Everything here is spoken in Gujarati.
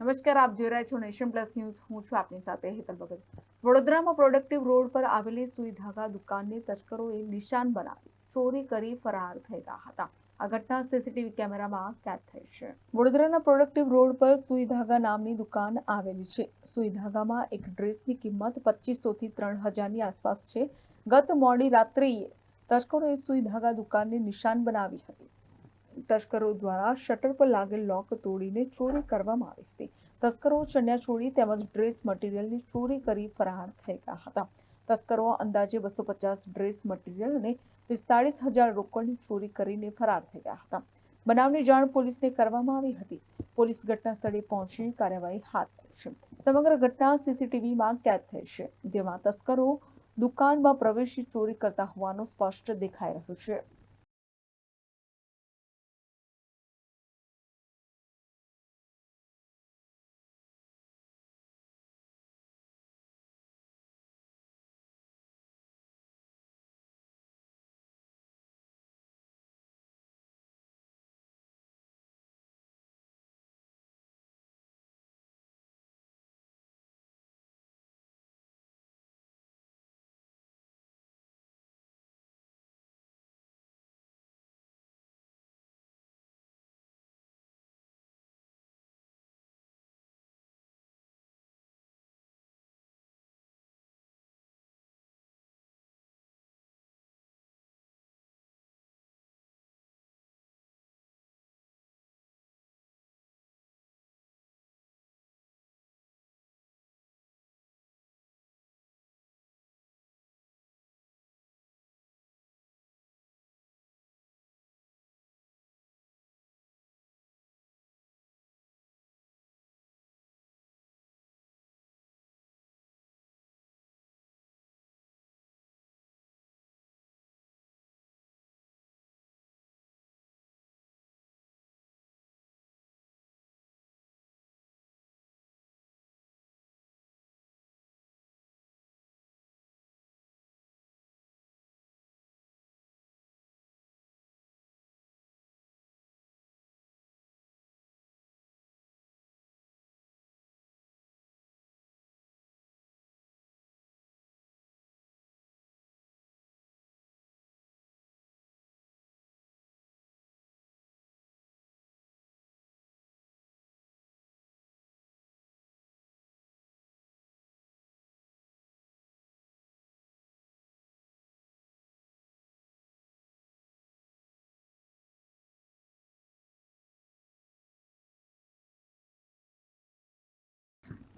નમસ્કાર, આપ જોઈ રહ્યા છો નેશન પ્લસ ન્યૂઝ. હું છું આપની સાથે હેતલ ભગત. વડોદરામાં પ્રોડક્ટિવ રોડ પર આવેલી સુઈ ધાગા દુકાનને તસ્કરોએ નિશાન બનાવી ચોરી કરી ફરાર ગયા હતા. આ ઘટના સીસીટીવી કેમેરામાં કેદ થઈ છે. વડોદરાના પ્રોડક્ટિવ રોડ પર સુઈ ધાગા નામની દુકાન આવેલી છે. સુઈ ધાગામાં એક ડ્રેસની કિંમત પચીસો થી ત્રણ હજારની આસપાસ છે. ગત મોડી રાત્રિએ તસ્કરોએ સુઈ ધાગા દુકાનને નિશાન બનાવી હતી. તસ્કરો દ્વારા શટર પર લાગેલ લોક તોડીને ચોરી કરવામાં આવી હતી. તસ્કરો ચણિયાચોળી તેમજ ડ્રેસ મટીરિયલની ચોરી કરી ફરાર થઈ ગયા હતા. તસ્કરો અંદાજે બસો પચાસ ડ્રેસ મટીરિયલ અને પિસ્તાળીસ હજાર રોકડની ચોરી કરીને ફરાર થઈ ગયા હતા. બનાવની જાણ પોલીસને કરવામાં આવી હતી. પોલીસ ઘટના સ્થળે પહોંચી કાર્યવાહી હાથ ધરી છે. સમગ્ર ઘટના સીસીટીવીમાં કેદ થઈ છે, જેમાં તસ્કરો દુકાનમાં પ્રવેશી ચોરી કરતા હોવાનું સ્પષ્ટ દેખાઈ રહ્યું છે.